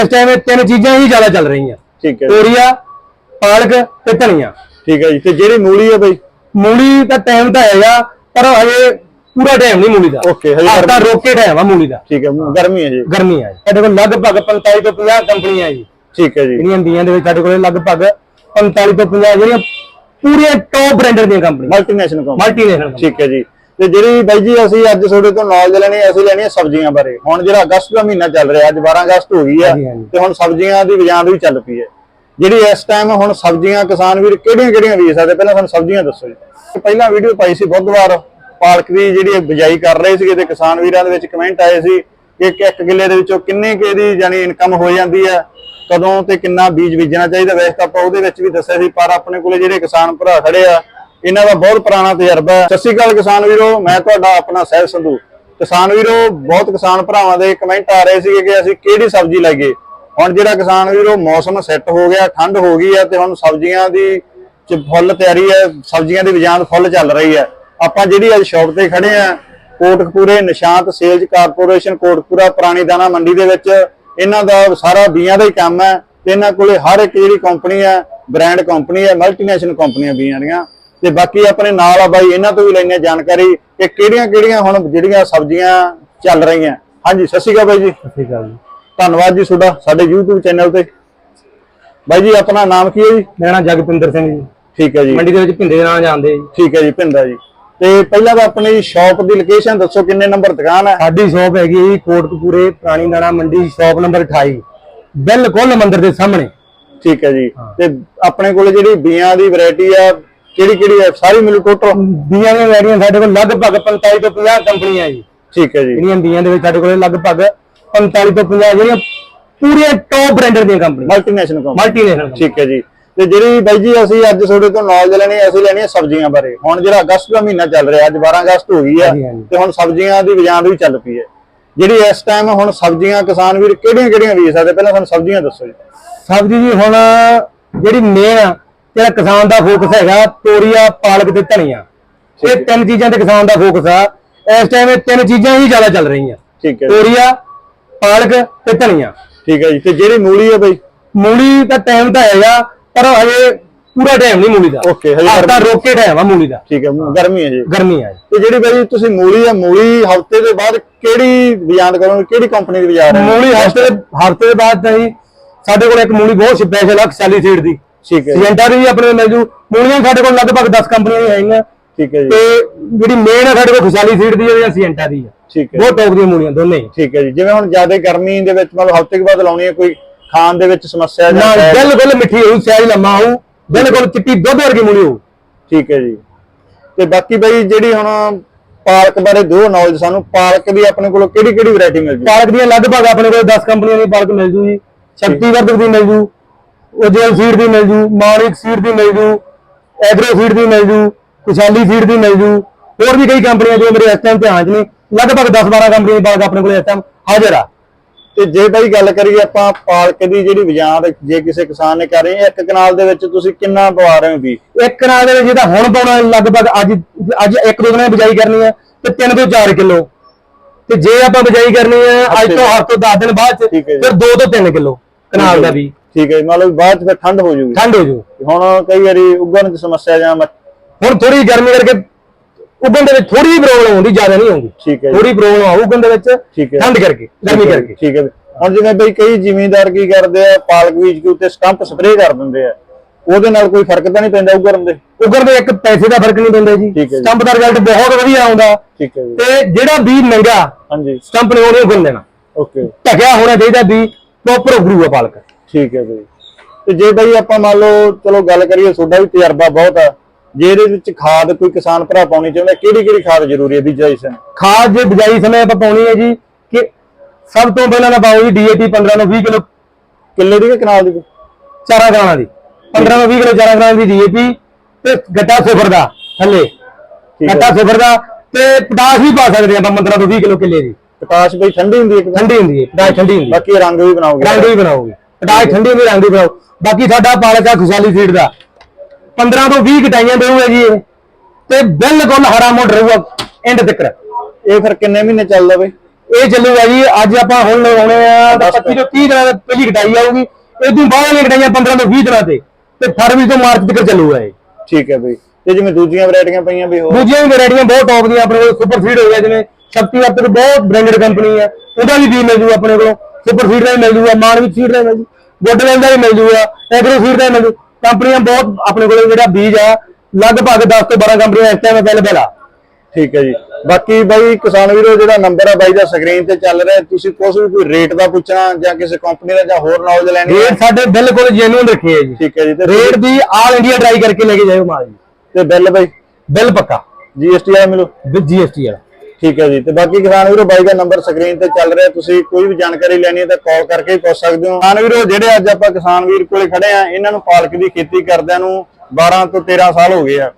ਇਸ ਟਾਈਮ ਇਹ ਤਿੰਨ ਚੀਜ਼ਾਂ ਹੀ ਜ਼ਿਆਦਾ ਚੱਲ ਰਹੀਆਂ। ਠੀਕ ਹੈ ਜੀ। ਤੋਰੀਆ ਪਾਲਕ ਤੇ ਧਨੀਆ। ਠੀਕ ਹੈ ਜੀ। ਤੇ ਜਿਹੜੀ ਮੂਲੀ ਹੈ ਬਈ? ਮੂਲੀ ਦਾ ਟਾਈਮ ਤਾਂ ਹੈਗਾ ਪਰ ਹਜੇ ਪੂਰਾ ਟਾਈਮ ਨਹੀਂ ਮੂਲੀ ਦਾ। Okay, ਹਜੇ ਹਜੇ ਤਾਂ ਰੋਕੇ ਟਾਈਮ ਆ ਮੂਲੀ ਦਾ। ਠੀਕ ਹੈ ਗਰਮੀ ਹੈ ਜੀ। ਗਰਮੀ ਆ ਜੀ। ਸਾਡੇ ਕੋਲ ਲਗਭਗ 45 ਤੋਂ 50 ਕੰਪਨੀਆਂ ਜੀ। ਠੀਕ ਹੈ ਜੀ। ਜਿਹੜੀਆਂ ਇੰਡੀਆ ਦੇ ਵਿੱਚ ਸਾਡੇ ਕੋਲ ਲਗਭਗ 45 ਤੋਂ 50 ਜਿਹੜੀਆਂ ਪੂਰੀਆਂ ਟੌਪ ਬ੍ਰਾਂਡਰ ਦੀਆਂ ਕੰਪਨੀਆਂ ਮਲਟੀਨੈਸ਼ਨਲ ਕੰਪਨੀ ਮਲਟੀਨੈਸ਼ਨਲ ਠੀਕ ਹੈ ਜੀ। ਤੇ ਜਿਹੜੀ ਬਾਈ ਜੀ ਅਸੀਂ ਅੱਜ ਤੁਹਾਡੇ ਤੋਂ ਨੌਲੇਜ ਲੈਣੀ ਹੈ, ਅਸੀਂ ਲੈਣੀ ਹੈ ਸਬਜ਼ੀਆਂ ਬਾਰੇ। ਹੁਣ ਜਿਹੜਾ ਅਗਸਤ ਦਾ ਮਹੀਨਾ ਚੱਲ ਰਿਹਾ ਅੱਜ 12 ਅਗਸਤ ਹੋ ਗਈ ਹੈ। ਤੇ ਹੁਣ ਸਬਜ਼ੀਆਂ ਦੀ ਬਜਾਂਦ ਵੀ ਚੱਲ ਪਈ ਹੈ। ਜਿਹੜੀ ਇਸ ਟਾਈਮ ਹੁਣ ਸਬਜ਼ੀਆਂ ਕਿਸਾਨ ਵੀਰ ਕਿਹੜੀਆਂ ਕਿਹੜੀਆਂ ਬੀਜ ਸਕਦੇ? ਪਹਿਲਾਂ ਸਾਨੂੰ ਸਬਜ਼ੀਆਂ ਦੱਸੋ ਜੀ। ਪਹਿਲਾਂ ਵੀਡੀਓ ਪਾਈ ਸੀ ਬੁੱਧਵਾਰ ਪਾਲਕ ਦੀ ਜਿਹੜੀ ਬਿਜਾਈ ਕਰ ਰਹੇ ਸੀਗੇ ਤੇ ਕਿਸਾਨ ਵੀਰਾਂ ਦੇ ਵਿੱਚ ਕਮੈਂਟ ਆਏ ਸੀ ਕਿ ਇੱਕ ਇੱਕ ਕਿੱਲੇ ਦੇ ਵਿੱਚੋਂ ਕਿੰਨੇ ਕੁ ਦੀ ਜਾਨੀ ਇਨਕਮ ਹੋ ਜਾਂਦੀ ਹੈ ਕਦੋਂ ਤੇ ਕਿੰਨਾ ਬੀਜ ਬੀਜਣਾ ਚਾਹੀਦਾ। ਵੈਸੇ ਤਾਂ ਆਪਾਂ ਉਹਦੇ ਵਿੱਚ ਵੀ ਦੱਸਿਆ ਸੀ ਪਰ ਆਪਣੇ ਕੋਲੇ ਜਿਹੜੇ ਕਿਸਾਨ ਭਰਾ ਖੜੇ ਆ ਇਹਨਾਂ ਦਾ ਬਹੁਤ ਪੁਰਾਣਾ ਤਜਰਬਾ ਹੈ। ਸਤਿ ਸ਼੍ਰੀ ਅਕਾਲ ਕਿਸਾਨ ਵੀਰੋ, ਮੈਂ ਤੁਹਾਡਾ ਆਪਣਾ ਸਹਿਜ ਸੰਧੂ। ਕਿਸਾਨ ਵੀਰੋ, ਬਹੁਤ ਕਿਸਾਨ ਭਰਾਵਾਂ ਦੇ ਕਮੈਂਟ ਆ ਰਹੇ ਸੀਗੇ ਕਿ ਅਸੀਂ ਕਿਹੜੀ ਸਬਜ਼ੀ ਲਾਈਏ। ਹੁਣ ਜਿਹੜਾ ਕਿਸਾਨ ਵੀਰੋ, ਮੌਸਮ ਸੈੱਟ ਹੋ ਗਿਆ, ਠੰਡ ਹੋ ਗਈ ਹੈ ਤੇ ਹੁਣ ਸਬਜ਼ੀਆਂ ਦੀ ਚ ਫੁੱਲ ਤਿਆਰੀ ਹੈ, ਸਬਜ਼ੀਆਂ ਦੀ ਵਿਜਾਂਦ ਫੁੱਲ ਚੱਲ ਰਹੀ ਹੈ। ਆਪਾਂ ਜਿਹੜੀ ਅੱਜ ਸ਼ਾਪ ਤੇ ਖੜੇ ਆ ਕੋਟਕਪੂਰੇ ਨਿਸ਼ਾਂਤ ਸੇਲਜ਼ ਕਾਰਪੋਰੇਸ਼ਨ, ਕੋਟਕਪੂਰਾ ਪੁਰਾਣੀ ਦਾਣਾ ਮੰਡੀ ਦੇ ਵਿੱਚ, ਇਹਨਾਂ ਦਾ ਸਾਰਾ ਬੀਆਂ ਦਾ ਹੀ ਕੰਮ ਹੈ। ਤੇ ਇਹਨਾਂ ਕੋਲੇ ਹਰ ਇੱਕ ਜਿਹੜੀ ਕੰਪਨੀ ਹੈ ਬ੍ਰਾਂਡ ਕੰਪਨੀ ਹੈ ਮਲਟੀਨੈਸ਼ਨਲ ਕੰਪਨੀਆਂ ਬੀਆਂ ਦੀਆਂ। ਤੇ ਬਾਕੀ ਆਪਣੇ ਨਾਲ ਆ ਬਾਈ ਇਹਨਾਂ ਤੋਂ ਵੀ ਲੈਣੇ ਜਾਣਕਾਰੀ ਕਿ ਕਿਹੜੀਆਂ ਕਿਹੜੀਆਂ ਹੁਣ ਜਿਹੜੀਆਂ ਸਬਜ਼ੀਆਂ ਚੱਲ ਰਹੀਆਂ। ਹਾਂਜੀ ਸਤਿ ਸ਼੍ਰੀ ਅਕਾਲ ਬਾਈ ਜੀ। ਸਤਿ ਸ਼੍ਰੀ ਅਕਾਲ ਜੀ। ਧੰਨਵਾਦ ਜੀ ਤੁਹਾਡਾ ਸਾਡੇ YouTube ਚੈਨਲ ਤੇ। ਬਾਈ ਜੀ ਆਪਣਾ ਨਾਮ ਕੀ ਹੈ ਜੀ? ਮੇਰਾ ਨਾਮ ਜਗਪਿੰਦਰ ਸਿੰਘ ਜੀ। ਠੀਕ ਹੈ ਜੀ। ਮੰਡੀ ਦੇ ਵਿੱਚ ਭਿੰਦੇ ਦੇ ਨਾਮ ਜਾਣਦੇ ਜੀ। ਠੀਕ ਹੈ ਜੀ ਭਿੰਦਾ ਜੀ। ਤੇ ਪਹਿਲਾਂ ਤਾਂ ਆਪਣੀ ਸ਼ਾਪ ਦੀ ਲੋਕੇਸ਼ਨ ਦੱਸੋ ਕਿੰਨੇ ਨੰਬਰ ਦੁਕਾਨ ਹੈ? ਸਾਡੀ ਸ਼ਾਪ ਹੈਗੀ ਜੀ ਕੋਟਕਪੂਰੇ ਪੁਰਾਣੀ ਦਾਣਾ ਮੰਡੀ ਸ਼ਾਪ ਨੰਬਰ 28 ਬਿਲਕੁਲ ਮੰਦਿਰ ਦੇ ਸਾਹਮਣੇ। ਠੀਕ ਹੈ ਜੀ। ਤੇ ਆਪਣੇ ਕੋਲੇ ਜਿਹੜੀ ਬੀਆਂ ਦੀ ਵੈਰਾਈਟੀ ਆ ਕਿਹੜੀ ਕਿਹੜੀ ਹੈ? ਸਾਰੀ ਮਿਲੂ ਟੋਟਲ ਬੀਆਂ ਦੀਆਂ ਵੈਰੀਆਂ ਸਾਡੇ ਕੋਲ ਲਗਭਗ 45 ਤੋਂ 50 ਕੰਪਨੀਆਂ ਜੀ। ਠੀਕ ਹੈ ਜੀ। ਜਿਹੜੀਆਂ ਬੀਆਂ ਦੇ ਵਿੱਚ ਸਾਡੇ ਕੋਲ ਲਗਭਗ 45 ਤੋਂ 50 ਜਿਹੜੀਆਂ ਪੂਰੀਆਂ ਟੌਪ ਬ੍ਰਾਂਡਰ ਦੀਆਂ ਕੰਪਨੀਆਂ। ਮਲਟੀਨੈਸ਼ਨਲ ਕੰਪਨੀ ਮਲਟੀਨੈਸ਼ਨਲ ਠੀਕ ਹੈ ਜੀ। ਤੇ ਜਿਹੜੀ ਬਾਈ ਜੀ ਅਸੀਂ ਅੱਜ ਤੁਹਾਡੇ ਤੋਂ ਨੌਲੇਜ ਲੈਣੀ ਹੈ, ਅਸੀਂ ਲੈਣੀ ਹੈ ਸਬਜ਼ੀਆਂ ਬਾਰੇ। ਹੁਣ ਜਿਹੜਾ ਅਗਸਤ ਦਾ ਮਹੀਨਾ ਚੱਲ ਰਿਹਾ ਅੱਜ 12 ਅਗਸਤ ਹੋ ਗਈ ਹੈ। ਤੇ ਹੁਣ ਸਬਜ਼ੀਆਂ ਦੀ ਵਿਜਾਂਦ ਵੀ ਚੱਲ ਪਈ ਹੈ। ਜਿਹੜੀ ਇਸ ਟਾਈਮ ਹੁਣ ਸਬਜ਼ੀਆਂ ਕਿਸਾਨ ਵੀਰ ਕਿਹੜੀਆਂ ਕਿਹੜੀਆਂ ਬੀਜ ਸਕਦੇ? ਪਹਿਲਾਂ ਸਾਨੂੰ ਸਬਜ਼ੀਆਂ ਦੱਸੋ ਜੀ। ਸਬਜ਼ੀ ਜੀ ਹੁਣ ਜਿਹੜੀ ਮੇਨ ਜਿਹੜਾ ਕਿਸਾਨ ਦਾ ਫੋਕਸ ਹੈਗਾ ਤੋਰੀਆ ਪਾਲਕ ਤੇ ਧਨੀਆ। ਇਹ ਤਿੰਨ ਚੀਜ਼ਾਂ ਤੇ ਕਿਸਾਨ ਦਾ ਫੋਕਸ ਆ। ਇਸ ਟਾਈਮ ਇਹ ਤਿੰਨ ਚੀਜ਼ਾਂ ਹੀ ਜ਼ਿਆਦਾ ਚੱਲ ਰਹੀਆਂ। ਠੀਕ ਹੈ ਤੋਰੀਆ ਪਾਲਕ ਤੇ ਧਨੀਆ। ਠੀਕ ਹੈ ਜੀ। ਤੇ ਜਿਹੜੀ ਮੂਲੀ ਹੈ ਬਾਈ? ਮੂਲੀ ਦਾ ਟਾਈਮ ਤਾਂ ਹੈਗਾ ਪਰ ਹਜੇ ਪੂਰਾ ਟਾਈਮ ਨਹੀਂ ਮੂਲੀ ਦਾ। Okay, ਹਜੇ ਹਜੇ ਤਾਂ ਰੋਕੇ ਟਾਈਮ ਆ ਮੂਲੀ ਦਾ। ਠੀਕ ਹੈ ਗਰਮੀ ਹੈ ਜੀ। ਗਰਮੀ ਆ ਜੀ। ਤੇ ਜਿਹੜੀ ਬਾਈ ਤੁਸੀਂ ਮੂਲੀ ਹੈ ਮੂਲੀ ਹਫ਼ਤੇ ਦੇ ਬਾਅਦ ਕਿਹੜੀ ਬਿਆਨ ਕਰੋਗੇ? ਕਿਹੜੀ ਕੰਪਨੀ ਦੀ ਬਾਜ਼ਾਰ ਹੈ? ਮੂਲੀ ਹਫ਼ਤੇ ਹਫ਼ਤੇ ਦੇ ਬਾਅਦ ਤਾਂ ਜੀ ਸਾਡੇ ਕੋਲ ਇੱਕ ਮੂਲੀ ਬਹੁਤ ਸਪੈਸ਼ਲ ਆ ਖਿਆਲੀ ਸੀਡ ਦੀ। ਠੀਕ ਹੈ ਦੀ ਵੀ ਆਪਣੇ ਮਿਲ ਜੂ। ਮੂਲੀਆਂ ਸਾਡੇ ਕੋਲ ਲਗਭਗ 10 ਕੰਪਨੀਆਂ ਦੀਆਂ ਹੈਗੀਆਂ। ਠੀਕ ਹੈ ਜੀ। ਤੇ ਜਿਹੜੀ ਮੇਨ ਆ ਸਾਡੇ ਕੋਲ ਖੁਸ਼ਹਾਲੀ ਸੀਡ ਦੀ ਹੈ ਸੀਜੰਟਾ ਦੀ ਆ। ਠੀਕ ਹੈ ਬਹੁਤ ਟੌਪ ਦੀਆਂ ਮੂਲੀਆਂ ਦੋਨੇ ਹੀ। ਠੀਕ ਹੈ ਜੀ। ਜਿਵੇਂ ਹੁਣ ਜ਼ਿਆਦਾ ਗਰਮੀ ਦੇ ਵਿੱਚ ਮਤਲਬ ਹਫ਼ਤੇ ਕੇ ਬਾਅਦ ਲਾਉਣੀ ਹੈ ਕੋਈ ਖਾਣ ਦੇ ਵਿੱਚ ਸਮੱਸਿਆ ਜਾਂ ਹੈ? ਬਿਲਕੁਲ ਮਿੱਠੀ ਹੋਊ ਸਿਆਹੀ ਲੰਮਾ ਹੋਊ ਬਿਲਕੁਲ ਚਿੱਟੀ ਦੁੱਧ ਵਰਗੀ ਮੂਲੀ ਹੋਊ। ਠੀਕ ਹੈ ਜੀ। ਤੇ ਬਾਕੀ ਬਈ ਜਿਹੜੀ ਹੁਣ ਪਾਲਕ ਬਾਰੇ ਦੋ ਨੌਲੇਜ ਸਾਨੂੰ ਪਾਲਕ ਦੀ ਆਪਣੇ ਕੋਲ ਕਿਹੜੀ ਕਿਹੜੀ ਵੈਰਾਈਟੀ ਮਿਲ ਜੂ? ਪਾਲਕ ਦੀਆਂ ਲਗਭਗ ਆਪਣੇ ਕੋਲ 10 ਕੰਪਨੀਆਂ ਦੀ ਪਾਲਕ ਮਿਲ ਜੂ ਜੀ। ਸ਼ਕਤੀਵਰਧਕ ਦੀ ਮਿਲ ਜੂ। ਉਜਲ ਸੀਡ ਦੀ ਮਿਲ ਜੂ ਮਾਣਿਕ ਸੀਡ ਦੀ ਮਿਲ ਜੂ ਐਗਰੋ ਸੀਡ ਦੀ ਮਿਲ ਜੂ ਖੁਸ਼ਹਾਲੀ ਸੀਡ ਦੀ ਮਿਲ ਜੂ। ਹੋਰ ਵੀ ਕਈ ਕੰਪਨੀਆਂ ਜੋ ਮੇਰੇ ਇਸ ਟਾਈਮ ਧਿਆਨ 'ਚ ਨੇ ਲਗਭਗ 10-12 ਕੰਪਨੀਆਂ ਦੀ ਪਾਲਕ ਆਪਣੇ ਕੋਲ ਇਸ ਟਾਈਮ ਹਾਜ਼ਰ ਆ। ਤੇ ਜੇ ਬਾਈ ਗੱਲ ਕਰੀਏ ਆਪਾਂ ਪਾਲਕ ਦੀ ਜਿਹੜੀ ਬਾਜ਼ਾਰ ਜੇ ਕਿਸੇ ਕਿਸਾਨ ਨੇ ਕਰ ਰਹੇ ਇੱਕ ਕਨਾਲ ਦੇ ਵਿੱਚ ਤੁਸੀਂ ਕਿੰਨਾ ਪਵਾ ਰਹੇ ਹੋ ਵੀ ਇੱਕ ਨਾਲ ਦੇ ਵਿੱਚ ਜਿਹਦਾ ਹੁਣ ਪਾਉਣਾ ਲਗਭਗ ਅੱਜ ਅੱਜ ਇੱਕ ਦੋ ਦਿਨਾਂ ਦੀ ਬਿਜਾਈ ਕਰਨੀ ਹੈ ਤੇ 3 ਤੋਂ 4 ਕਿਲੋ। ਤੇ ਜੇ ਆਪਾਂ ਬਿਜਾਈ ਕਰਨੀ ਹੈ ਅੱਜ ਤੋਂ ਹਫ਼ਤੇ ਤੋਂ 10 ਦਿਨ ਬਾਅਦ। ਫਿਰ 2 ਤੋਂ 3 ਕਿਲੋ ਕਨਾਲ ਦਾ ਵੀ ਠੀਕ ਹੈ ਜੀ, ਮਤਲਬ ਬਾਅਦ ਚ ਫਿਰ ਠੰਡ ਹੋ ਜੂਗੀ। ਠੰਡ ਹੋ ਜੂ। ਹੁਣ ਕਈ ਵਾਰੀ ਉਗਣ ਦੀ ਸਮੱਸਿਆ ਜਾਂ ਹੁਣ ਥੋੜੀ ਗਰਮੀ ਕਰਕੇ ਉਗਣ ਦੇ ਵਿੱਚ ਥੋੜੀ ਜਿਹੀ ਪ੍ਰੋਬਲਮ ਆਉਂਦੀ ਜ਼ਿਆਦਾ ਨਹੀਂ ਆਉਂਦੀ ਠੀਕ ਹੈ ਜੀ। ਥੋੜੀ ਪ੍ਰੋਬਲਮ ਆਊ ਉਗਣ ਦੇ ਵਿੱਚ ਠੀਕ ਹੈ। ਠੰਡ ਕਰਕੇ ਗਰਮੀ ਕਰਕੇ। ਠੀਕ ਹੈ ਹੁਣ ਜਿਵੇਂ ਬਈ ਕਈ ਜ਼ਿਮੀਂਦਾਰ ਕੀ ਕਰਦੇ ਆ ਪਾਲਕ ਬੀਜ ਕੇ ਉੱਤੇ ਸਟੰਪ ਸਪਰੇਅ ਕਰ ਦਿੰਦੇ ਆ। ਉਹਦੇ ਨਾਲ ਕੋਈ ਫ਼ਰਕ ਤਾਂ ਨਹੀਂ ਪੈਂਦਾ ਉਗਰਨ ਦੇ? ਉਗਣ ਦੇ ਇੱਕ ਪੈਸੇ ਦਾ ਫ਼ਰਕ ਨਹੀਂ ਪੈਂਦਾ ਜੀ। ਠੀਕ ਹੈ ਜੀ। ਸਟੰਪ ਦਾ ਰਿਜ਼ਲਟ ਬਹੁਤ ਵਧੀਆ ਆਉਂਦਾ। ਠੀਕ ਹੈ ਜੀ। ਤੇ ਜਿਹੜਾ ਬੀਜ ਮਹਿੰਗਾ ਹਾਂਜੀ। ਸਟੰਪ ਨੇ ਉਹ ਨਹੀਂ ਉਗਣ ਦੇਣਾ। ਓਕੇ। ਢਕਿਆ ਹੋਣਾ ਚਾਹੀਦਾ ਬੀਜ ਪ੍ਰੋਪਰ ਉਗਰੂਗਾ ਪਾਲਕ। ਠੀਕ ਹੈ ਬਈ ਤੇ ਜੇ ਬਈ ਆਪਾਂ ਮੰਨ ਲਓ ਚਲੋ ਗੱਲ ਕਰੀਏ ਤੁਹਾਡਾ ਵੀ ਤਜਰਬਾ ਬਹੁਤ ਆ। ਜੇ ਇਹਦੇ ਵਿੱਚ ਖਾਦ ਕੋਈ ਕਿਸਾਨ ਭਰਾ ਪਾਉਣੀ ਚਾਹੁੰਦਾ ਕਿਹੜੀ ਕਿਹੜੀ ਖਾਦ ਜ਼ਰੂਰੀ ਹੈ ਬੀਜਾਈ ਸਨ ਖਾਦ ਜੇ ਬਿਜਾਈ ਸਮੇਂ ਆਪਾਂ ਪਾਉਣੀ ਹੈ ਜੀ ਕਿ ਸਭ ਤੋਂ ਪਹਿਲਾਂ ਨਾ ਪਾਓ ਜੀ ਡੀਏਟੀ 15 ਤੋਂ 20 ਕਿਲੋ ਕਿੱਲੇ ਦੀ ਕਿ ਕਨਾਲ ਦੀ? ਚਾਰਾ ਗਾਣਾ ਦੀ। 15 ਤੋਂ 20 ਕਿਲੋ ਚਾਰਾ ਗਾਣਾ ਦੀ ਡੀਏਪੀ ਤੇ ਗੱਟਾ ਸਿਫਰ ਦਾ ਥੱਲੇ। ਗੱਟਾ ਸਿਫਰ ਦਾ ਤੇ ਪਟਾਸ਼ ਵੀ ਪਾ ਸਕਦੇ ਆਪਾਂ 15 ਤੋਂ 20 ਕਿਲੋ ਕਿੱਲੇ ਦੀ। ਪ੍ਰਕਾਸ਼ ਬਈ ਠੰਡੀ ਹੁੰਦੀ ਹੈ? ਠੰਡੀ ਹੁੰਦੀ ਹੈ ਪਟਾਸ਼ ਠੰਡੀ ਹੁੰਦੀ ਹੈ। ਬਾਕੀ ਰੰਗ ਵੀ ਬਣਾਓਗੇ। ਰੰਗ ਵੀ ਬਣਾਓਗੇ। ਪਟਾਸ਼ ਠੰਡੀ ਹੁੰਦੀ ਰੰਗ ਵੀ ਬਣਾਓ। ਬਾਕੀ ਸਾਡਾ ਪਾਲਕ ਆ ਖੁਸ਼ਹਾਲੀ ਸੀਡ ਦਾ। 15 ਤੋਂ 20 ਕਟਾਈਆਂ ਦੇਊਗਾ ਜੀ ਇਹ। ਤੇ ਬਿਲਕੁਲ ਹਰਾ ਮੋੜ ਰਹੂਗਾ ਐਂਡ ਤੱਕ। ਇਹ ਫਿਰ ਕਿੰਨੇ ਮਹੀਨੇ ਚੱਲਦਾ ਬਈ? ਇਹ ਚੱਲੂਗਾ ਜੀ ਅੱਜ ਆਪਾਂ ਹੁਣ ਲਗਾਉਣੇ ਆ 25 ਤੋਂ 30 ਦਿਨਾਂ ਦੇ ਪਹਿਲੀ ਕਟਾਈ ਆਊਗੀ। ਇਹ ਤੋਂ ਬਾਅਦ ਵਾਲੀਆਂ ਕਟਾਈਆਂ 15 ਤੋਂ 20 ਦਿਨਾਂ ਤੇ। ਤੇ ਫਰਵਰੀ ਤੋਂ ਮਾਰਚ ਤੱਕ ਚੱਲੂਗਾ ਇਹ। ਠੀਕ ਹੈ ਬਈ। ਤੇ ਜਿਵੇਂ ਦੂਜੀਆਂ ਵੈਰਾਈਟੀਆਂ ਪਈਆਂ ਵੀ ਹੋਰ? ਦੂਜੀਆਂ ਵੈਰਾਈਟੀਆਂ ਬਹੁਤ ਟੌਪ ਦੀਆਂ ਆਪਣੇ ਕੋਲ ਸੁਪਰ ਸੀਡ ਹੋ ਗਿਆ ਜਿਵੇਂ ਸ਼ਕਤੀ ਵਰਤਕ ਬਹੁਤ ਬ੍ਰਾਂਡਡ ਕੰਪਨੀ ਹੈ ਉਹਦਾ ਵੀ ਬੀਜ ਮਿਲ ਜੂ ਆਪਣੇ ਕੋਲ। ਸੁਪਰ ਸੀਡ ਦਾ ਵੀ ਮਿਲ ਜੂਗਾ ਮਾਨਵਿਕ ਸੀਡ ਦਾ ਮਿਲ ਜੂ ਗੋਡਲੈਂਡ ਦਾ ਵੀ ਮਿਲ ਜੂਗਾ ਐਗਰੋ ਸੀਡ ਦਾ ਮਿਲ ਜੂ। ਕੰਪਨੀਆਂ ਬਹੁਤ ਆਪਣੇ ਕੋਲ ਜਿਹੜਾ ਬੀਜ ਆ ਲਗਭਗ 10 ਤੋਂ 12 ਕੰਪਨੀਆਂ ਇਸ ਟਾਈਮ ਅਵੇਲੇਬਲ ਆ। ਠੀਕ ਹੈ ਜੀ। ਬਾਕੀ ਬਾਈ ਕਿਸਾਨ ਵੀਰੋ ਜਿਹੜਾ ਨੰਬਰ ਆ ਬਾਈ ਦਾ ਸਕਰੀਨ ਤੇ ਚੱਲ ਰਿਹਾ ਤੁਸੀਂ ਕੁਛ ਵੀ ਕੋਈ ਰੇਟ ਦਾ ਪੁੱਛਣਾ ਜਾਂ ਕਿਸੇ ਕੰਪਨੀ ਦਾ ਜਾਂ ਹੋਰ ਨੌਲੇਜ ਲੈਣੀ ਹੈ ਰੇਟ ਸਾਡੇ ਬਿਲਕੁਲ ਜੈਨੂਇਨ ਰੱਖੇ ਆ ਜੀ। ਠੀਕ ਹੈ ਜੀ ਤੇ ਰੇਟ ਦੀ ਆਲ ਇੰਡੀਆ ਟਰਾਈ ਕਰਕੇ ਲੈ ਕੇ ਜਾਇਓ ਮਾਲ ਜੀ। ਤੇ ਬਿੱਲ ਬਾਈ? ਬਿੱਲ ਪੱਕਾ। ਜੀਐਸਟੀ ਵਾਲਾ ਮਿਲੋ? ਵਿਦ ਜੀਐਸਟੀ ਵਾਲਾ। ਠੀਕ ਹੈ ਜੀ। ਤੇ ਬਾਕੀ ਕਿਸਾਨ ਵੀਰੋ, ਬਾਈ ਦਾ ਨੰਬਰ ਸਕਰੀਨ ਤੇ ਚੱਲ ਰਿਹਾ। ਤੁਸੀਂ ਕੋਈ ਵੀ ਜਾਣਕਾਰੀ ਲੈਣੀ ਹੈ ਤਾਂ ਕਾਲ ਕਰਕੇ ਪੁੱਛ ਸਕਦੇ ਹੋ। ਕਿਸਾਨ ਵੀਰੋ, ਜਿਹੜੇ ਅੱਜ ਆਪਾਂ ਕਿਸਾਨ ਵੀਰ ਕੋਲੇ ਖੜੇ ਆ ਇਹਨਾਂ ਨੂੰ ਪਾਲਕ ਦੀ ਖੇਤੀ ਕਰਦਿਆਂ ਨੂੰ 12 ਤੋਂ 13 ਸਾਲ ਹੋ ਗਏ ਆ।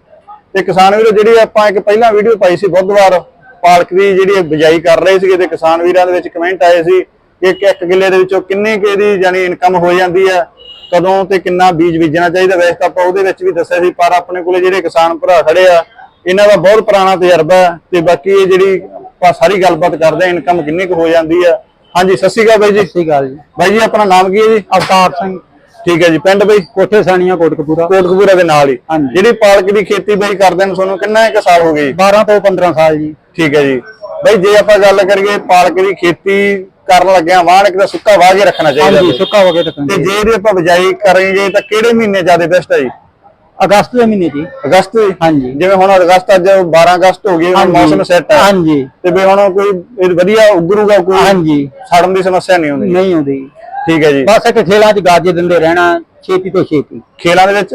ਤੇ ਕਿਸਾਨ ਵੀਰੋ, ਜਿਹੜੀ ਆਪਾਂ ਇੱਕ ਪਹਿਲਾਂ ਵੀਡੀਓ ਪਾਈ ਸੀ ਬੁੱਧਵਾਰ, ਪਾਲਕ ਦੀ ਜਿਹੜੀ ਬਿਜਾਈ ਕਰ ਰਹੇ ਸੀਗੇ ਤੇ ਕਿਸਾਨ ਵੀਰਾਂ ਦੇ ਵਿੱਚ ਕਮੈਂਟ ਆਏ ਸੀ ਕਿ ਇੱਕ ਇੱਕ ਕਿੱਲੇ ਦੇ ਵਿੱਚੋਂ ਕਿੰਨੇ ਕੁ ਦੀ ਜਾਨੀ ਇਨਕਮ ਹੋ ਜਾਂਦੀ ਹੈ, ਕਦੋਂ ਤੇ ਕਿੰਨਾ ਬੀਜ ਬੀਜਣਾ ਚਾਹੀਦਾ। ਵੈਸੇ ਤਾਂ ਆਪਾਂ ਉਹਦੇ ਵਿੱਚ ਵੀ ਦੱਸਿਆ ਸੀ, ਪਰ ਆਪਣੇ ਕੋਲੇ ਜਿਹੜੇ ਕਿਸਾਨ ਭਰਾ ਖੜੇ ਆ ਇਹਨਾਂ ਦਾ ਬਹੁਤ ਪੁਰਾਣਾ ਤਜਰਬਾ ਹੈ ਤੇ ਬਾਕੀ ਇਹ ਜਿਹੜੀ ਆਪਾਂ ਸਾਰੀ ਗੱਲਬਾਤ ਕਰਦੇ ਆ ਇਨਕਮ ਕਿੰਨੀ ਕੁ ਹੋ ਜਾਂਦੀ ਆ ਹਾਂਜੀ ਸਤਿ ਸ਼੍ਰੀ ਅਕਾਲ ਬਾਈ ਜੀ। ਸਹੀ ਗੱਲ ਜੀ। ਬਾਈ ਜੀ ਆਪਣਾ ਨਾਮ ਕੀ ਹੈ ਜੀ? ਅਵਤਾਰ ਸਿੰਘ। ਠੀਕ ਹੈ ਜੀ ਪਿੰਡ ਬਾਈ? ਕੋਠੇ ਸਾਣੀਆਂ ਕੋਟਕਪੂਰਾ। ਕੋਟਕਪੂਰਾ ਦੇ ਨਾਲ ਹੀ। ਜਿਹੜੀ ਪਾਲਕ ਦੀ ਖੇਤੀ ਬਾਈ ਕਰਦੇ ਨੂੰ ਤੁਹਾਨੂੰ ਕਿੰਨਾ ਕੁ ਸਾਲ ਹੋ ਗਏ ਜੀ? 12 ਤੋਂ 15 ਸਾਲ ਜੀ। ਠੀਕ ਹੈ ਜੀ। ਬਾਈ ਜੇ ਆਪਾਂ ਗੱਲ ਕਰੀਏ ਪਾਲਕ ਦੀ ਖੇਤੀ ਕਰਨ ਲੱਗਿਆ ਵਾਹਣ ਇੱਕ ਤਾਂ ਸੁੱਕਾ ਵਾਹ ਕੇ ਰੱਖਣਾ ਚਾਹੀਦਾ ਹਾਂਜੀ। ਸੁੱਕਾ ਹੋ ਗਿਆ ਤੇ ਜੇ ਇਹਦੀ ਆਪਾਂ ਬਿਜਾਈ ਕਰਾਂਗੇ ਤਾਂ ਕਿਹੜੇ ਮਹੀਨੇ ਜ਼ਿਆਦਾ ਬੈਸਟ ਹੈ ਜੀ? ਅਗਸਤ ਦੇ ਮਹੀਨੇ ਜੀ ਅਗਸਤ ਜੀ? ਹਾਂਜੀ। ਜਿਵੇਂ ਹੁਣ ਅਗਸਤ ਅੱਜ 12 ਅਗਸਤ ਹੋ ਗਈ ਹੁਣ ਮੌਸਮ ਸੈੱਟ ਹੈ ਹਾਂਜੀ। ਤੇ ਵੀ ਹੁਣ ਕੋਈ ਇਹ ਵਧੀਆ ਉਗਰੂਗਾ ਕੋਈ ਹਾਂਜੀ। ਸੜਨ ਦੀ ਸਮੱਸਿਆ ਨਹੀਂ ਆਉਂਦੀ ਨਹੀਂ ਆਉਂਦੀ। ਠੀਕ ਹੈ ਜੀ। ਬਸ ਇੱਕ ਖੇਲਾਂ 'ਚ ਗਾਜੇ ਦਿੰਦੇ ਰਹਿਣਾ ਛੇਤੀ ਤੋਂ ਛੇਤੀ। ਖੇਲਾਂ ਦੇ ਵਿੱਚ?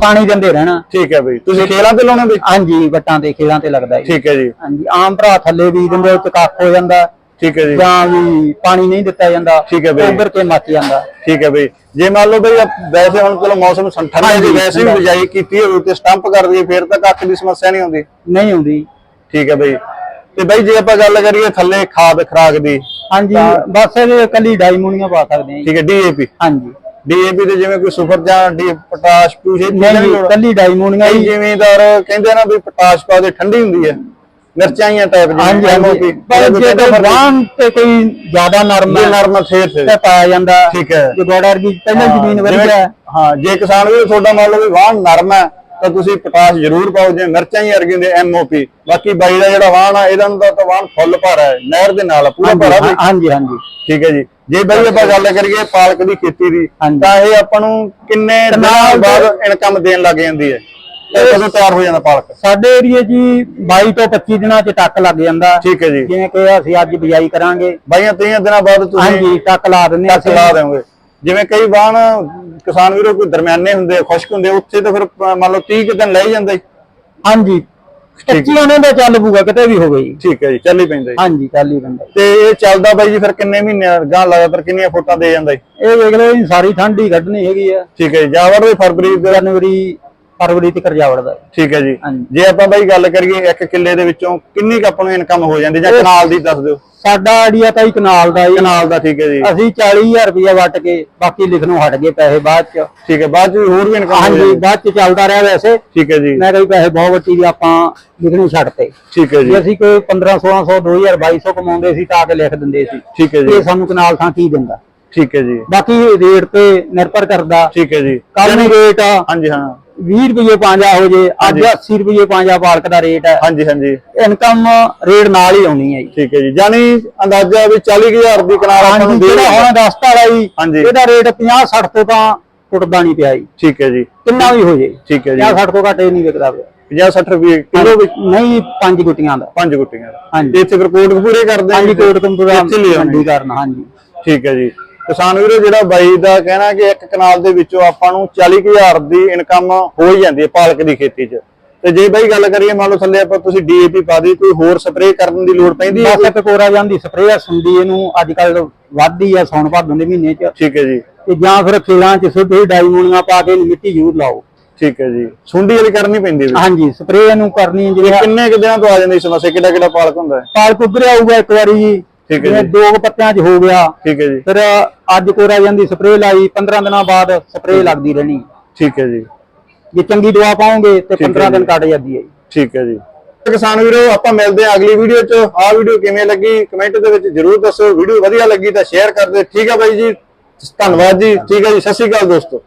ਪਾਣੀ ਦਿੰਦੇ ਰਹਿਣਾ। ਠੀਕ ਹੈ ਬਈ। ਤੁਸੀਂ ਖੇਲਾਂ ਤੇ ਲਾਉਣੇ ਬਈ? ਹਾਂਜੀ ਵੱਟਾਂ ਤੇ ਖੇਲਾਂ ਤੇ ਲੱਗਦਾ ਜੀ। ਠੀਕ ਹੈ ਜੀ। ਹਾਂਜੀ ਆਮ ਭਰਾ ਥੱਲੇ ਵੀ ਦਿੰਦੇ ਉੱਤੇ ਕੱਖ ਹੋ ਜਾਂਦਾ। ਠੀਕ ਹੈ ਜੀ। ਜਾਂ ਵੀ ਪਾਣੀ ਨਹੀਂ ਦਿੱਤਾ ਜਾਂਦਾ ਠੀਕ ਹੈ ਬਈ। ਉੱਭਰ ਕੇ ਮੱਚ ਜਾਂਦਾ। ਠੀਕ ਹੈ ਬਈ। ਜੇ ਮੰਨ ਲਓ ਬਈ ਆਪ- ਵੈਸੇ ਹੁਣ ਚਲੋ ਮੌਸਮ ਸੰ- ਠੰਡਾ ਜੀ ਹਾਂਜੀ, ਵੈਸੇ ਵੀ ਠੰਡਾ। ਬਿਜਾਈ ਕੀਤੀ ਹੋਵੇ ਤੇ ਸਟੰਪ ਕਰ ਦਈਏ ਫਿਰ ਤਾਂ ਕੱਖ ਦੀ ਸਮੱਸਿਆ ਨਹੀਂ ਆਉਂਦੀ। ਨਹੀਂ ਆਉਂਦੀ। ਠੀਕ ਹੈ ਬਈ। ਤੇ ਬਈ ਜੇ ਆਪਾਂ ਗੱਲ ਕਰੀਏ ਥੱਲੇ ਖਾਦ ਖਰਾਕ ਦੀ ਹਾਂਜੀ ਬਸ ਇਹਦੇ ਕੱਲੀ ਡਾਈਮੋਨੀਆ ਪਾ ਸਕਦੇ ਹਾਂ ਜੀ। ਠੀਕ ਹੈ ਡੀਏਪੀ ਹਾਂਜੀ। ਡੀਏਪੀ ਤੇ ਜਿਵੇਂ ਕੋਈ ਸੁਪਰ ਜਾਂ ਡੀ ਪੋਟਾਸ਼ ਪੂਸ਼ ਇਹ ਨਹੀਂ ਕੱਲੀ ਡਾਈਮੋਨੀਆ ਕਈ ਹੀ ਜ਼ਿਮੀਂਦਾਰ ਕਹਿੰਦੇ ਆ ਨਾ ਵੀ ਪੋਟਾਸ਼ ਪਾ ਦੇ ਠੰਡੀ ਹੁੰਦੀ ਹੈ। ਮਿਰਚਾਈਆਂ ਟਾਈਪ ਦੀ ਹਾਂਜੀ ਹਾਂਜੀ। ਪਰ ਜੇ ਕੋਈ ਵਾਹਨ ਤੇ ਕੋਈ ਜ਼ਿਆਦਾ ਨਰਮ ਹੈ ਨਰਮ ਫੇਰ ਤੇ ਤੇ ਪਾਇਆ ਜਾਂਦਾ। ਠੀਕ ਹੈ। ਜੇ ਗੋੜਾ ਵਰਗੀ ਪਹਿਲਾਂ ਜ਼ਮੀਨ ਵਧੀਆ ਹੈ। ਹਾਂ ਜੇ ਕਿਸਾਨ ਵੀ ਤੁਹਾਡਾ ਮੰਨ ਲਓ ਵੀ ਵਾਹਨ ਨਰਮ ਹੈ ਤਾਂ ਤੁਸੀਂ ਪੋਟਾਸ਼ ਜ਼ਰੂਰ ਪਾਓ ਜੇ ਮਿਰਚਾਂ ਹੀ ਵਰਗੀ ਹੁੰਦੇ ਐਮਓਪੀ ਬਾਕੀ ਬਾਈ ਦਾ ਜਿਹੜਾ ਵਾਹਨ ਆ ਇਹਦਾ ਦਾ ਤਾਂ ਵਾਹਨ ਫੁੱਲ ਭਰਾ ਹੈ ਨਹਿਰ ਦੇ ਨਾਲ ਪੂਰਾ ਭਰਾ ਬਈ ਹਾਂਜੀ ਹਾਂਜੀ। ਠੀਕ ਹੈ ਜੀ। ਜੇ ਬਈ ਆਪਾਂ ਗੱਲ ਕਰੀਏ ਪਾਲਕ ਦੀ ਖੇਤੀ ਦੀ। ਤਾਂ ਇਹ ਆਪਾਂ ਨੂੰ ਕਿੰਨੇ ਦਿਨਾਂ ਬਾਅਦ ਇਨਕਮ ਦੇਣ ਲੱਗ ਜਾਂਦੀ ਹੈ? ਇਹ ਕਦੋਂ ਤਿਆਰ ਹੋ ਜਾਂਦਾ ਪਾਲਕ। ਸਾਡੇ ਏਰੀਏ ਜੀ 22 ਤੋਂ 25 ਦਿਨਾਂ 'ਚ ਟੱਕ ਲੱਗ ਜਾਂਦਾ। ਠੀਕ ਹੈ ਜੀ। ਜਿਵੇਂ ਕਿ ਅਸੀਂ ਅੱਜ ਬਿਜਾਈ ਕਰਾਂਗੇ। ਬਾਈਆਂ ਤੀਆਂ ਦਿਨਾਂ ਬਾਅਦ ਤੁਸੀਂ ਹਾਂਜੀ ਟੱਕ ਲਾ ਦਿੰਦੇ ਟੱਕ ਲਾ ਦੇਵੋਗੇ ਜਿਵੇਂ ਕਈ ਵਾਹਨ ਕਿਸਾਨ ਵੀਰੋ ਕੋਈ ਦਰਮਿਆਨੇ ਹੁੰਦੇ ਆ, ਖੁਸ਼ਕ ਹੁੰਦੇ ਉੱਥੇ ਤਾਂ ਫਿਰ ਮੰਨ ਲਓ 30 ਕੁ ਦਿਨ ਲੈ ਹੀ ਜਾਂਦਾ। ਜੀ ਹਾਂਜੀ 25 ਨੇ ਦਾ ਚੱਲ ਪੂਗਾ ਕਿਤੇ ਵੀ ਹੋਵੇ ਜੀ। ਠੀਕ ਹੈ ਜੀ ਚੱਲ ਹੀ ਪੈਂਦਾ ਜੀ। ਹਾਂਜੀ ਚੱਲ ਹੀ ਪੈਂਦਾ। ਤੇ ਇਹ ਚੱਲਦਾ ਬਾਈ ਜੀ ਫਿਰ ਕਿੰਨੇ ਮਹੀਨੇ ਗਾਂ ਲਗਾਤਾਰ ਕਿੰਨੀਆਂ ਫੋਟਾਂ ਦੇ ਜਾਂਦਾ ਜੀ? ਇਹ ਵੇਖ ਲਓ ਜੀ ਸਾਰੀ ਠੰਡ ਹੀ ਕੱਢਣੀ ਹੈਗੀ ਆ। ਠੀਕ ਹੈ ਜੀ ਜਾਵੜ ਦੇ ਫਰਵਰੀ ਜਨਵਰੀ ਫਰਵਰੀ ਤੱਕ ਜਾਵੜ ਦਾ ਠੀਕ ਹੈ ਜੀ। ਹਾਂਜੀ। ਜੇ ਆਪਾਂ ਬਾਈ ਗੱਲ ਕਰੀਏ ਇੱਕ ਕਿੱਲੇ ਦੇ ਵਿੱਚੋਂ ਕਿੰਨੀ ਕੁ ਆਪਾਂ ਨੂੰ ਇਨਕਮ ਹੋ ਜਾਂਦੀ ਜਾਂ ਕਨਾਲ ਦੀ ਦੱਸ ਦਿਓ। ਸਾਡਾ ਆਈਡੀਆ ਤਾਂ ਹੀ ਕਨਾਲ ਦਾ ਜੀ। ਕਨਾਲ ਦਾ ਠੀਕ ਹੈ ਜੀ। ਅਸੀਂ 40000 ਰੁਪਇਆ ਵੱਟ ਕੇ ਬਾਕੀ ਲਿਖਣੋਂ ਹਟ ਗਏ ਪੈਸੇ ਬਾਅਦ ਚ। ਠੀਕ ਹੈ ਬਾਅਦ ਚ ਵੀ ਹੋਰ ਵੀ ਇਨਕਮ ਹੋ ਹਾਂਜੀ ਜਾਂਦੀ। ਬਾਅਦ ਚ ਚੱਲਦਾ ਰਿਹਾ ਵੈਸੇ। ਠੀਕ ਹੈ ਜੀ। ਮੈਂ ਕਈ ਪੈਸੇ ਬਹੁਤ ਵੱਟੀ ਦੇ ਆਪਾਂ ਲਿਖਣੇ ਛੱਡਤੇ। ਠੀਕ ਹੈ ਜੀ। ਜੇ ਅਸੀਂ ਕੋਈ 15 1600 2000 2200 ਕਮਾਉਂਦੇ ਸੀ ਤਾਂ ਆ ਕੇ ਲਿਖ ਦਿੰਦੇ ਸੀ। ਠੀਕ ਹੈ ਜੀ। ਇਹ ਸਾਨੂੰ ਕਨਾਲ ਥਾਂ ਕੀ ਦਿੰਦਾ। ਠੀਕ ਹੈ ਜੀ। ਬਾਕੀ ਰੇਟ ਤੇ ਨਿਰਭਰ ਕਰਦਾ। ਠੀਕ ਹੈ ਜੀ। ਕੱਲ ਨੂੰ ਰੇਟ ਹਾਂਜੀ ਹਾਂ। 20 ਰੁਪਏ ਪੰਜਾ ਹੋ ਜੇ ਅੱਜ 80 ਰੁਪਏ ਪੰਜਾ ਪਾਲਕ ਦਾ ਰੇਟ ਹੈ। ਹਾਂਜੀ ਹਾਂਜੀ। ਇਨਕਮ ਰੇਟ ਨਾਲ ਹੀ ਆਉਣੀ ਹੈ ਜੀ। ਠੀਕ ਹੈ ਜੀ। ਜਾਨੀ ਅੰਦਾਜ਼ਾ ਵੀ 40000 ਦੀ ਕਨਾਲ ਆਪਾਂ ਜਿਹੜਾ ਹੁਣ ਦਸਤਾ ਵਾਲਾ ਜੀ। ਇਹਦਾ ਰੇਟ 50 60 ਤੋਂ ਤਾਂ ਟੁੱਟਦਾ ਨਹੀਂ ਪਿਆ ਜੀ। ਠੀਕ ਹੈ ਜੀ। ਕਿੰਨਾ ਵੀ ਹੋ ਜੇ। ਠੀਕ ਹੈ ਜੀ। 50 60 ਤੋਂ ਘੱਟ ਇਹ ਨਹੀਂ ਵਿਕਦਾ ਪਿਆ। 50 60 ਰੁਪਏ ਕਿਲੋ ਵਿੱਚ ਨਹੀਂ ਪੰਜ ਗੁੱਟੀਆਂ ਦਾ। ਪੰਜ ਗੁੱਟੀਆਂ ਦਾ। ਹਾਂਜੀ। ਤੇ ਇੱਥੇ ਫਿਰ ਕੋਟ ਪੂਰੇ ਕਰਦੇ ਹਾਂਜੀ ਕੋਟ। ਮੰਡੀ ਕਰਨ ਹਾਂਜੀ। ਠੀਕ ਹੈ ਜੀ। ਕਿਸਾਨ ਵੀਰੋ ਜਿਹੜਾ ਬਾਈ ਦਾ ਕਹਿਣਾ ਕਿ ਇੱਕ ਕਨਾਲ ਦੇ ਵਿੱਚੋਂ ਆਪਾਂ ਨੂੰ 40000 ਦੀ ਇਨਕਮ ਹੋ ਹੀ ਜਾਂਦੀ ਹੈ ਪਾਲਕ ਦੀ ਖੇਤੀ 'ਚ। ਤੇ ਜੇ ਬਾਈ ਗੱਲ ਕਰੀਏ ਮੰਨ ਲਓ ਥੱਲੇ ਆਪਾਂ ਤੁਸੀਂ ਡੀਏਪੀ ਪਾ ਦੀ ਕੋਈ ਹੋਰ ਸਪਰੇਅ ਕਰਨ ਦੀ ਲੋੜ ਪੈਂਦੀ ਹੈ? ਬਸ ਇੱਕ ਕੋਰਾ ਜਾਂਦੀ ਸਪਰੇਅ ਸੁੰਡੀ ਇਹਨੂੰ ਅੱਜ ਕੱਲ ਵੱਧਦੀ ਆ ਸੌਣ ਭਾਦੋਂ ਦੇ ਮਹੀਨੇ ਚ। ਠੀਕ ਹੈ ਜੀ। ਤੇ ਜਾਂ ਫਿਰ ਖੇਲਾਂ ਚ ਸਿੱਧੇ ਡਾਈਮੋਨੀਆਂ ਪਾ ਕੇ ਮਿੱਟੀ ਜ਼ਰੂਰ ਲਾਓ। ਠੀਕ ਹੈ ਜੀ। ਸੁੰਡੀ ਵਾਲੀ ਕਰਨੀ ਪੈਂਦੀ ਹੈ ਹਾਂਜੀ ਸਪਰੇਅ ਇਹਨੂੰ ਕਰਨੀ ਜਿਵੇਂ ਕਿੰਨੇ ਕੁ ਦਿਨਾਂ ਤੋਂ ਆ ਜਾਂਦੀ ਸਮੱਸਿਆ? ਕਿਹੜਾ ਕਿਹੜਾ ਪਾਲਕ ਹੁੰਦਾ ਹੈ? ਪਾਲਕ ਉੱਭਰਿਆ ਆਊਗਾ ਇੱਕ ਵਾਰੀ ਜੀ। ਠੀਕ ਹੈ ਜੀ। ਦੋ ਪੱਤਿਆਂ ਚ ਹੋ ਗਿਆ। ਠੀਕ ਹੈ ਜੀ। ਫਿਰ ਅੱਜ ਕੋਰਾ ਜਾਂਦੀ ਸਪਰੇਅ ਲਾਈ 15 ਦਿਨਾਂ ਬਾਅਦ ਸਪਰੇਅ ਲੱਗਦੀ ਰਹਿਣੀ। ਠੀਕ ਹੈ ਜੀ। ਜੇ ਚੰਗੀ ਦਵਾ ਪਾਓਗੇ ਤੇ ਹੈ 15 ਜੀ। ਦਿਨ ਕੱਟ ਜਾਂਦੀ ਹੈ ਜੀ। ਠੀਕ ਹੈ ਜੀ। ਕਿਸਾਨ ਵੀਰੋ ਆਪਾਂ ਮਿਲਦੇ ਹਾਂ ਅਗਲੀ ਵੀਡੀਓ 'ਚ। ਆਹ ਵੀਡੀਓ ਕਿਵੇਂ ਲੱਗੀ? ਕਮੈਂਟ ਦੇ ਵਿੱਚ ਜਰੂਰ ਦੱਸੋ। ਵੀਡੀਓ ਵਧੀਆ ਲੱਗੀ ਤਾਂ ਸ਼ੇਅਰ ਕਰ ਦਿਓ। ਠੀਕ ਹੈ ਬਾਈ ਜੀ। ਧੰਨਵਾਦ ਜੀ। ਠੀਕ ਹੈ ਜੀ। ਸਤਿ ਸ਼੍ਰੀ ਅਕਾਲ ਦੋਸਤੋ।